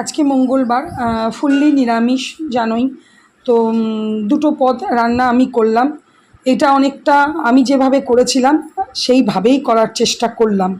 আজকে মঙ্গলবার ফুললি নিরামিষ জানোই। তো দুটো পদ রান্না আমি করলাম। এটা অনেকটা আমি যেভাবে করেছিলাম, সেইভাবেই করার চেষ্টা করলাম।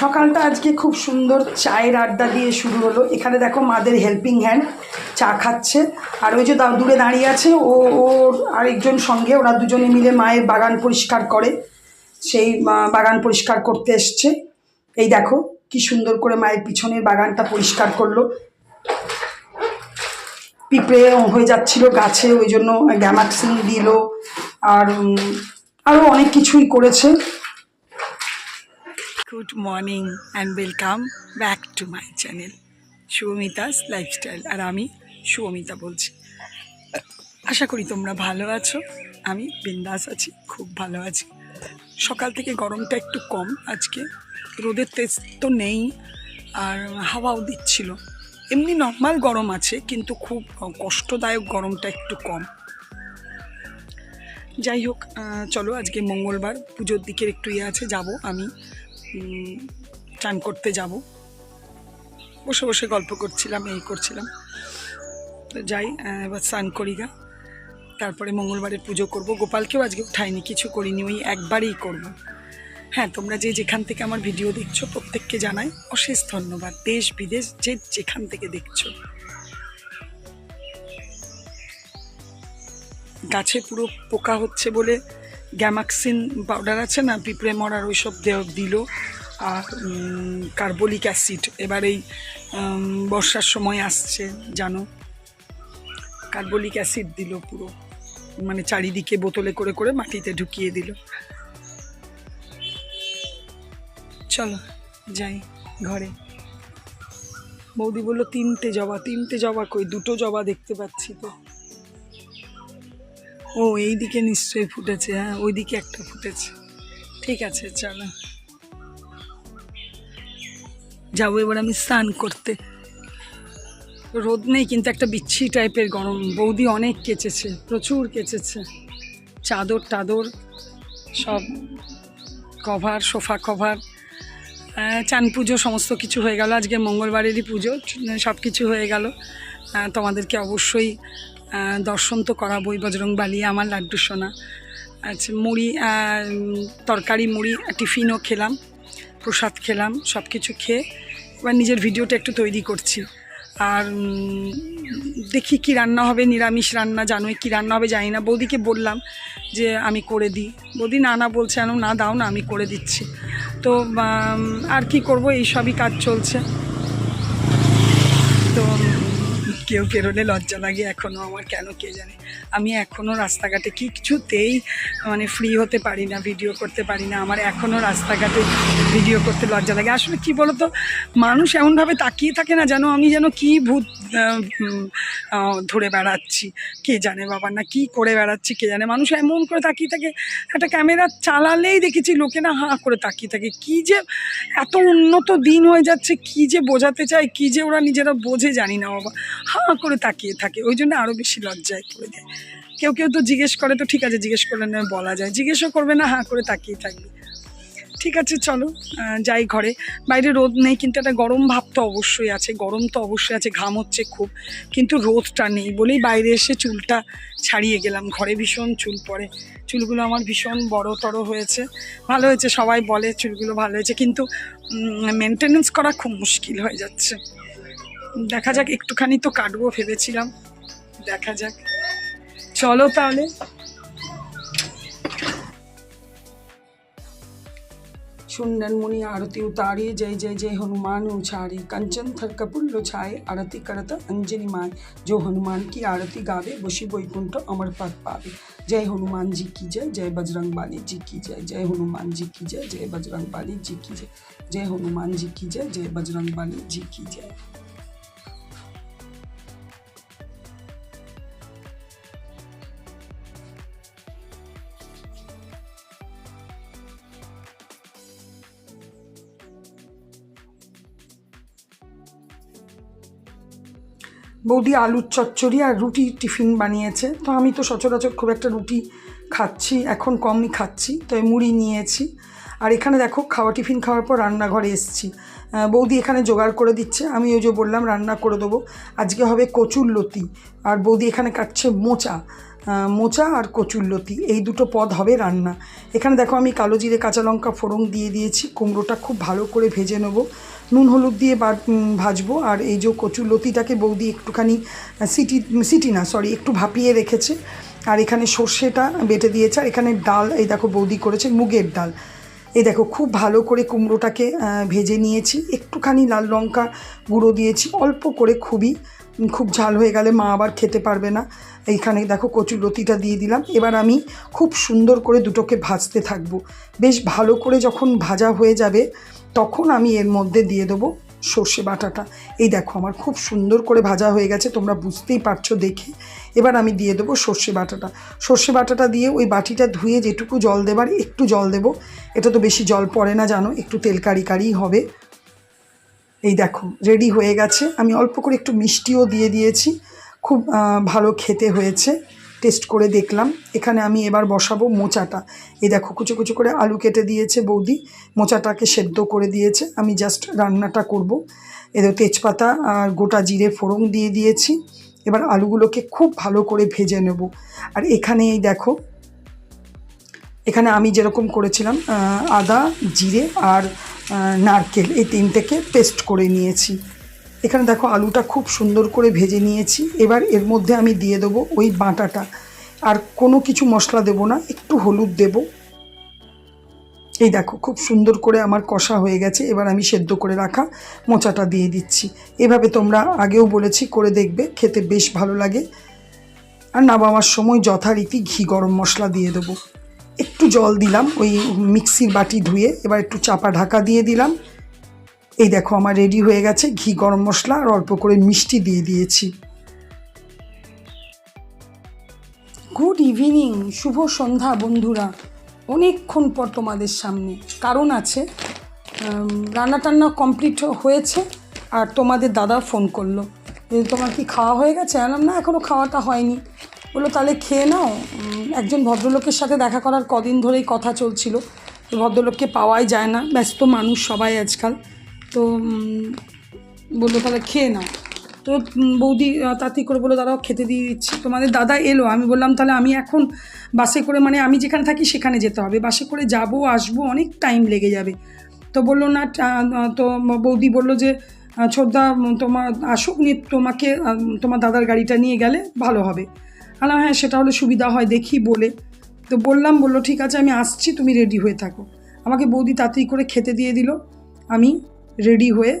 সকালটা আজকে খুব সুন্দর চায়ের আড্ডা দিয়ে শুরু হলো। এখানে দেখো মাদের হেল্পিং হ্যান্ড চা খাচ্ছে। আর ওই যে দূরে দাঁড়িয়ে আছে, ও ওর আরেকজন সঙ্গে, ওরা দুজনে মিলে মায়ের বাগান পরিষ্কার করে। সেই বাগান পরিষ্কার করতে এসছে। এই দেখো, কি সুন্দর করে মায়ের পিছনের বাগানটা পরিষ্কার করল। পিঁপড়ে হয়ে যাচ্ছিল গাছে, ওই জন্য গ্যামাক্সিন দিল। আর আরও অনেক কিছুই করেছে। Good morning and welcome back to my channel Shubhamita's lifestyle আর আমি শুভমিতা বলছি। আশা করি তোমরা ভালো আছো, আমি বিন্দাস আছি, খুব ভালো আছি। সকাল থেকে গরমটা একটু কম আজকে, রোদের তেজ তো নেই আর হাওয়াও দিচ্ছিল। এমনি নর্মাল গরম আছে, কিন্তু খুব কষ্টদায়ক গরমটা একটু কম। যাই হোক চলো আজকে মঙ্গলবার, পুজোর দিকের একটু ইয়ে আছে, যাব আমি। চান করতে যাব। বসে বসে গল্প করছিলাম, এই করছিলাম। তো যাই এবার স্নান করি গা। তারপরে মঙ্গলবারের পুজো করব। গোপালকেও আজকে উঠাইনি, কিছু করিনি, ওই একবারেই করব। হ্যাঁ তোমরা যে যেখান থেকে আমার ভিডিও দেখছ, প্রত্যেককে জানাই অশেষ ধন্যবাদ। দেশ, বিদেশ, যে যেখান থেকে দেখছ। গাছে পুরো পোকা হচ্ছে বলে গ্যামাক্সিন পাউডার আছে না পিঁপড়ে মরার ওইসব দেওয়া দিল। আর কার্বলিক অ্যাসিড এবার এই বর্ষার সময় আসছে, জানো? কার্বলিক অ্যাসিড দিল পুরো। মানে চারিদিকে বোতলে করে করে মাটিতে ঢুকিয়ে দিল। চলো, যাই ঘরে। বৌদি বলল, তিনটে জবা তিনটে জবা কই? দুটো জবা দেখতে পাচ্ছি তো। ও এই দিকে নিশ্চয়ই ফুটেছে হ্যাঁ ওইদিকে একটা ফুটেছে। ঠিক আছে, চলো। যাব এবার আমি স্নান করতে। রোদ নেই, কিন্তু একটা বিচ্ছি টাইপের গরম। বৌদি অনেক কেচেছে, প্রচুর কেচেছে। চাদর টাদর, সব কভার, সোফা কভার চান পুজো, সমস্ত কিছু হয়ে গেল। আজকে মঙ্গলবারেরই পুজো সব কিছু হয়ে গেল। তোমাদেরকে অবশ্যই দর্শন তো করাবোই বজরং বালি আমার লাড্ডু সোনা। আচ্ছা মুড়ি তরকারি, মুড়ি, টিফিনও খেলাম, প্রসাদ খেলাম সব কিছু খেয়ে এবার নিজের ভিডিওটা একটু তৈরি করছি। আর দেখি কি রান্না হবে, নিরামিষ রান্না, জানোই কি রান্না হবে, জানি না। বৌদিকে বললাম যে আমি করে দিই। বৌদি, না না, বলছে না, দাও, না, আমি করে দিচ্ছি। তো আর কি করব এই সবই কাজ চলছে তো উম, কেউ পেরোলে লজ্জা লাগে এখনও আমার, কেন কে জানে? আমি এখনও রাস্তাঘাটে কিছুতেই মানে ফ্রি হতে পারি না ভিডিও করতে পারি না। আমার এখনও রাস্তাঘাটে ভিডিও করতে লজ্জা লাগে। আসলে কি বলতো? মানুষ এমনভাবে তাকিয়ে থাকে না যেন আমি যেন কি ভূত ধরে বেড়াচ্ছি। কে জানে বাবা না কি করে বেড়াচ্ছি, কে জানে? মানুষ এমন করে তাকিয়ে থাকে, একটা ক্যামেরা চালালেই দেখেছি লোকেরা হাঁ করে তাকিয়ে থাকে। কি যে এত উন্নত দিন হয়ে যাচ্ছে, কি যে বোঝাতে চায় কি যে ওরা নিজেরা বোঝে জানি না বাবা। হাঁ করে তাকিয়ে থাকে। ওই জন্য আরও বেশি লজ্জায় পড়ে যায় কেউ কেউ তো জিজ্ঞেস করে, তো ঠিক আছে, জিজ্ঞেস করলে না বলা যায়। জিজ্ঞেসও করবে না, হাঁ করে তাকিয়ে থাকবে। ঠিক আছে, চলো যাই ঘরে। বাইরে রোদ নেই, কিন্তু একটা গরম ভাব তো অবশ্যই আছে। গরম তো অবশ্যই আছে, ঘাম হচ্ছে খুব। কিন্তু রোদটা নেই বলেই বাইরে এসে চুলটা ছাড়িয়ে গেলাম। ঘরে ভীষণ চুল পড়ে। চুলগুলো আমার ভীষণ বড় টড়ো হয়েছে। ভালো হয়েছে, সবাই বলে চুলগুলো ভালো হয়েছে। কিন্তু মেনটেনেন্স করা খুব মুশকিল হয়ে যাচ্ছে। দেখা যাক একটুখানি তো কাটবো ভেবেছিলাম দেখা যাক চলো তাহলে सुंदर मुनि आरती उतारी जय जय जय हनुमान उचारी कंचन थर कपुर छाए आरती करत अंजनी माय जो हनुमान की आरती गावे वशी वैकुंठ अमर पद पावे जय हनुमान जी की जय जय बजरंग बाली जी की जय जय हनुमान जी की जय जय बजरंग बाली जी की जय जय हनुमान जी की जय जय बजरंग बाली जी की जय বৌদি আলুর চচ্চড়ি আর রুটি টিফিন বানিয়েছে। তো আমি তো সচরাচর খুব একটা রুটি খাচ্ছি, এখন কমই খাচ্ছি তো মুড়ি নিয়েছি। আর এখানে দেখো, খাওয়া টিফিন খাওয়ার পর রান্নাঘরে এসেছি। বৌদি এখানে জোগাড় করে দিচ্ছে, আমি ওই যে বললাম রান্না করে দেবো। আজকে হবে কচুর লতি, আর বৌদি এখানে কাটছে মোচা। মোচা আর কচুরলতি এই দুটো পদ হবে রান্না। এখানে দেখো আমি কালো জিরে, কাঁচা লঙ্কা ফোড়ন দিয়ে দিয়েছি, কুমড়োটা খুব ভালো করে ভেজে নেব। নুন, হলুদ দিয়ে ভাজবো। আর এই যে কচুরলতিটাকে বৌদি একটুখানি সিটি সিটি না সরি একটু ভাপিয়ে রেখেছে। আর এখানে সর্ষেটা বেটে দিয়েছে। আর এখানে ডাল, এই দেখো বৌদি করেছে মুগের ডাল। এই দেখো, খুব ভালো করে কুমড়োটাকে ভেজে নিয়েছি। একটুখানি লাল লঙ্কা গুঁড়ো দিয়েছি। অল্প করে খুবই খুব ঝাল হয়ে গেলে মা আবার খেতে পারবে না। এইখানে দেখো কচুর লতিটা দিয়ে দিলাম। এবার আমি খুব সুন্দর করে দুটোকে ভাজতে থাকব। বেশ ভালো করে যখন ভাজা হয়ে যাবে তখন আমি এর মধ্যে দিয়ে দেবো সর্ষে বাটাটা। এই দেখো, আমার খুব সুন্দর করে ভাজা হয়ে গেছে, তোমরা বুঝতেই পারছ দেখে। এবার আমি দিয়ে দেবো সর্ষে বাটাটা। সর্ষে বাটাটা দিয়ে ওই বাটিটা ধুয়ে যেটুকু জল দেবার, একটু জল দেবো। এটা তো বেশি জল পড়ে না, জানো, একটু তেল কারি কারিই হবে। এই দেখো, রেডি হয়ে গেছে। আমি অল্প করে একটু মিষ্টিও দিয়ে দিয়েছি। খুব ভালো খেতে হয়েছে। টেস্ট করে দেখলাম। এখানে আমি এবার বসাবো মোচাটা। এই দেখো, কুচু কুচু করে আলু কেটে দিয়েছে বৌদি। মোচাটাকে সেদ্ধ করে দিয়েছে। আমি জাস্ট রান্নাটা করব। এদের তেজপাতা আর গোটা জিরে ফোড়ন দিয়ে দিয়েছি। এবার আলুগুলোকে খুব ভালো করে ভেজে নেব। আর এখানে এই দেখো, এখানে আমি যেরকম করেছিলাম আদা, জিরে আর নারকেল এই তিনটেকে পেস্ট করে নিয়েছি। এখানে দেখো আলুটা খুব সুন্দর করে ভেজে নিয়েছি। এবার এর মধ্যে আমি দিয়ে দেবো ওই বাটাটা। আর কোনো কিছু মশলা দেবো না, একটু হলুদ দেবো। এই দেখো, খুব সুন্দর করে আমার কষা হয়ে গেছে। এবার আমি সেদ্ধ করে রাখা মোচাটা দিয়ে দিচ্ছি। এভাবে তোমরা আগেও বলেছি, করে দেখবে, খেতে বেশ ভালো লাগে। আর নামাবার সময় যথারীতি ঘি গরম মশলা দিয়ে দেবো। একটু জল দিলাম, ওই মিক্সির বাটি ধুয়ে এবার একটু চাপা ঢাকা দিয়ে দিলাম। এই দেখো, আমার রেডি হয়ে গেছে, ঘি, গরম মশলা আর অল্প করে মিষ্টি দিয়ে দিয়েছি। গুড ইভিনিং শুভ সন্ধ্যা বন্ধুরা। অনেকক্ষণ পর তোমাদের সামনে। কারণ আছে রান্না টান্না কমপ্লিট হয়েছে আর তোমাদের দাদা ফোন করল। তোমার কি খাওয়া হয়ে গেছে? আলাম না এখনও খাওয়াটা হয়নি। বলল, তাহলে খেয়ে নাও। একজন ভদ্রলোকের সাথে দেখা করার কদিন ধরেই কথা চলছিল। ভদ্রলোককে পাওয়াই যায় না, ব্যস্ত মানুষ সবাই আজকাল। তো বলল তাহলে খেয়ে নাও। তো বৌদি তাড়াতাড়ি করে বলে দাদাও খেতে দিয়ে দিচ্ছি। তোমাদের দাদা এলো। আমি বললাম, তাহলে আমি এখন বাসে করে মানে আমি যেখানে থাকি সেখানে যেতে হবে। বাসে করে যাব, আসব, অনেক টাইম লেগে যাবে। তো বলল, না তো বৌদি বলল যে ছোটদা তোমার আসুক, নিয়ে তোমাকে তোমার দাদার গাড়িটা নিয়ে গেলে ভালো হবে। আলাম হ্যাঁ সেটা হলে সুবিধা হয়, দেখি বলে। তো বললাম, বলল, ঠিক আছে, আমি আসছি, তুমি রেডি হয়ে থাকো। আমাকে বৌদি তাড়াতাড়ি করে খেতে দিয়ে দিল। আমি রেডি হয়ে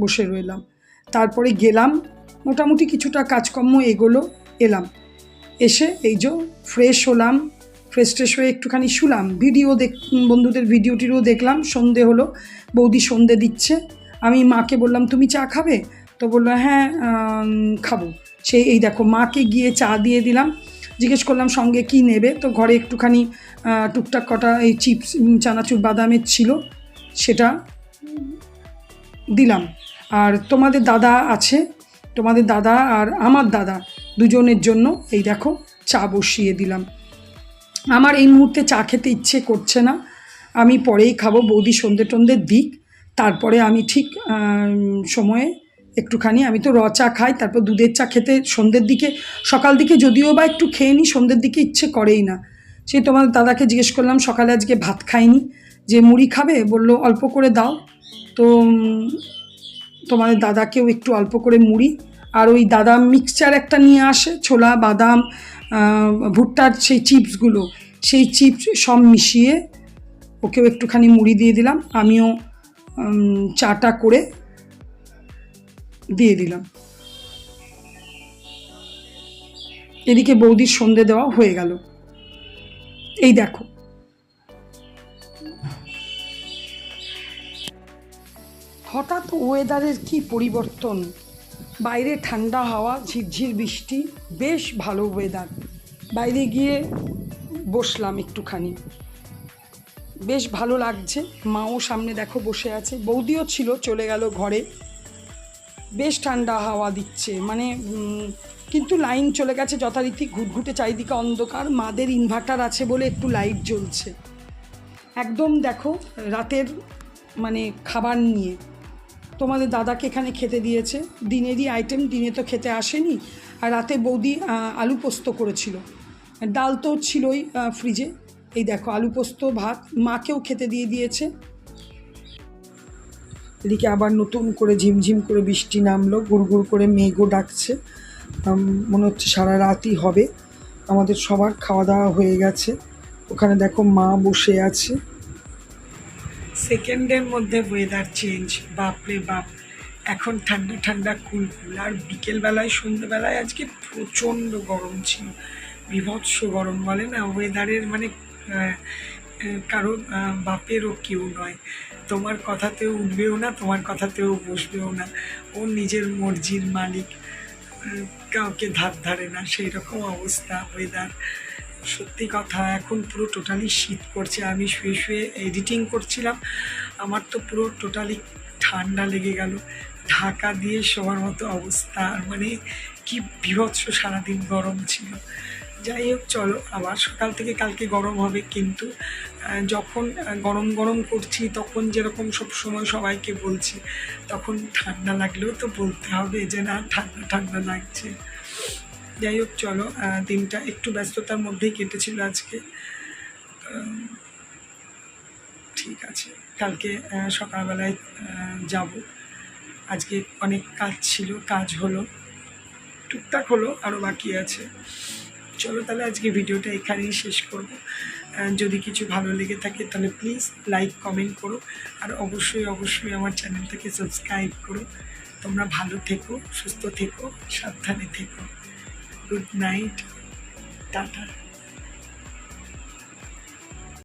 বসে রইলাম। তারপরে গেলাম, মোটামুটি কিছুটা কাজকর্ম এগোলো, এলাম। এসে এই যে ফ্রেশ হলাম ফ্রেশ ট্রেশ হয়ে একটুখানি শুলাম ভিডিও দেখ, বন্ধুদের ভিডিওটিরও দেখলাম, সন্ধে হলো, বৌদি সন্ধে দিচ্ছে। আমি মাকে বললাম, তুমি চা খাবে? তো বলল হ্যাঁ খাব। সে এই দেখো, মাকে গিয়ে চা দিয়ে দিলাম। জিজ্ঞেস করলাম, সঙ্গে কি নেবে? তো ঘরে একটুখানি টুকটাক কটা এই চিপস চানাচুর বাদামের ছিল, সেটা দিলাম। আর তোমাদের দাদা আছে, তোমাদের দাদা আর আমার দাদা দুজনের জন্য এই দেখো চা বসিয়ে দিলাম। আমার এই মুহূর্তে চা খেতে ইচ্ছে করছে না। আমি পরেই খাব, বৌদি সন্ধে টন্ধে দিক। তারপরে আমি ঠিক সময়ে একটুখানি, আমি তো র চা খাই, তারপর দুধের চা খেতে সন্ধ্যের দিকে, সকাল দিকে যদিও বা একটু খেয়ে নিই, সন্ধ্যের দিকে ইচ্ছে করেই না। সেই তোমার দাদাকে জিজ্ঞেস করলাম, সকালে আজকে ভাত খাইনি, যে মুড়ি খাবে? বলল, অল্প করে দাও। তো তোমাদের দাদাকেও একটু অল্প করে মুড়ি। আর ওই দাদা মিক্সচার একটা নিয়ে আসে, ছোলা, বাদাম ভুট্টার সেই চিপসগুলো সেই চিপস সব মিশিয়ে ওকেও একটুখানি মুড়ি দিয়ে দিলাম। আমিও চাটা করে দিয়ে দিলাম। এদিকে বৌদির সন্ধে দেওয়া হয়ে গেল। এই দেখো। হঠাৎ ওয়েদারের কি পরিবর্তন? বাইরে ঠান্ডা হাওয়া, ঝিরঝির বৃষ্টি, বেশ ভালো ওয়েদার বাইরে গিয়ে বসলাম একটুখানি। বেশ ভালো লাগছে। মাও সামনে দেখো বসে আছে। বৌদিও ছিল, চলে গেল ঘরে। বেশ ঠান্ডা হাওয়া দিচ্ছে। মানে কিন্তু লাইন চলে গেছে যথারীতি। ঘুটঘুটে চারিদিকে অন্ধকার। মাদের ইনভার্টার আছে বলে একটু লাইট জ্বলছে। একদম দেখো, রাতের মানে খাবার নিয়ে। তোমাদের দাদাকে এখানে খেতে দিয়েছে। দিনেরই আইটেম দিনে তো খেতে আসেনি। আর রাতে বৌদি আলু পোস্ত করেছিল। ডাল তো ছিলই ফ্রিজে এই দেখো, আলু পোস্ত, ভাত, মাকেও খেতে দিয়ে দিয়েছে। এদিকে আবার নতুন করে ঝিমঝিম করে বৃষ্টি নামলো, গুড়গুড় করে মেঘও ডাকছে। মনে হচ্ছে সারা রাতই হবে। আমাদের সবার খাওয়া দাওয়া হয়ে গেছে। ওখানে দেখো মা বসে আছে। সেকেন্ডের মধ্যে ওয়েদার চেঞ্জ বাপরে বাপ। এখন ঠান্ডা ঠান্ডা কুল কুল আর বিকেলবেলায় সন্ধ্যেবেলায় আজকে প্রচণ্ড গরম ছিল। বিভৎস গরম বলে না ওয়েদারের মানে আহ, আহ, কারও বাপেরও কেউ নয়। তোমার কথাতেও উঠবেও না তোমার কথাতেও বসবেও না। ও নিজের মর্জির মালিক কাউকে ধার ধারে না সেই রকম অবস্থা ওয়েদার সত্যি কথা, এখন পুরো টোটালি শীত করছে, আমি শুয়ে শুয়ে এডিটিং করছিলাম, আমার তো পুরো টোটালি ঠান্ডা লেগে গেল। ঢাকা দিয়ে শোয়ার মতো অবস্থা মানে কি বিভৎস সারাদিন গরম ছিল। যাই হোক, চলো, আবার সকাল থেকে কালকে গরম হবে, কিন্তু যখন গরম গরম করছি, তখন যেরকম সব সময় সবাইকে বলছি, তখন ঠান্ডা লাগলেও তো বলতে হবে যে না, ঠান্ডা ঠান্ডা লাগছে। যাই হোক, চলো দিনটা একটু ব্যস্ততার মধ্যেই কেটেছিল আজকে। ঠিক আছে, কালকে সকালবেলায় যাব। আজকে অনেক কাজ ছিল, কাজ হলো, টুকটাক হলো আরও বাকি আছে। চলো তাহলে আজকে ভিডিওটা এখানেই শেষ করব। যদি কিছু ভালো লেগে থাকে, তাহলে প্লিজ লাইক কমেন্ট করো। আর অবশ্যই অবশ্যই আমার চ্যানেলটাকে সাবস্ক্রাইব করো। তোমরা ভালো থেকো, সুস্থ থেকো, সাবধানে থেকো। good night. Tata.